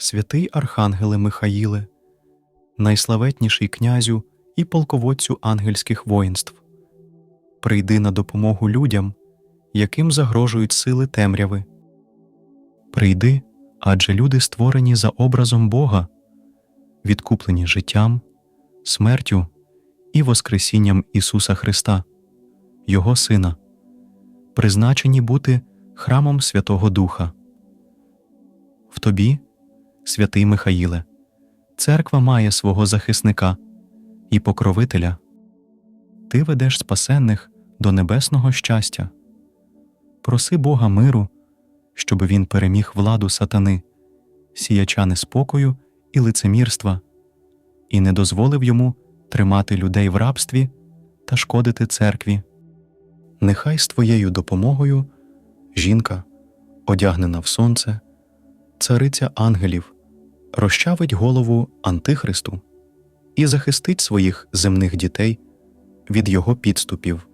Святий Архангеле Михаїле, найславетніший князю і полководцю ангельських воїнств, прийди на допомогу людям, яким загрожують сили темряви. Прийди, адже люди створені за образом Бога, відкуплені життям, смертю і Воскресінням Ісуса Христа, Його Сина, призначені бути храмом Святого Духа. В тобі, святий Михаїле, церква має свого захисника і покровителя. Ти ведеш спасенних до небесного щастя. Проси Бога миру, щоб він переміг владу сатани, сіяча неспокою і лицемірства, і не дозволив йому тримати людей в рабстві та шкодити церкві. Нехай з твоєю допомогою жінка, одягнена в сонце, цариця ангелів, розчавить голову Антихристу і захистить своїх земних дітей від його підступів.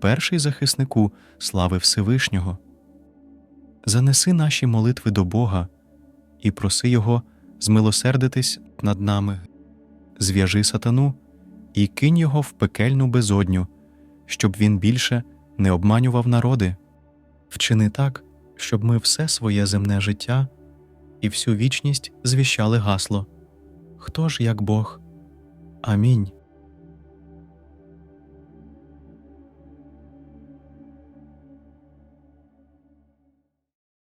Перший захиснику слави Всевишнього. Занеси наші молитви до Бога і проси Його змилосердитись над нами. Зв'яжи сатану і кинь його в пекельну безодню, щоб він більше не обманював народи. Вчини так, щоб ми все своє земне життя і всю вічність звіщали гасло Хто ж як Бог? Амінь.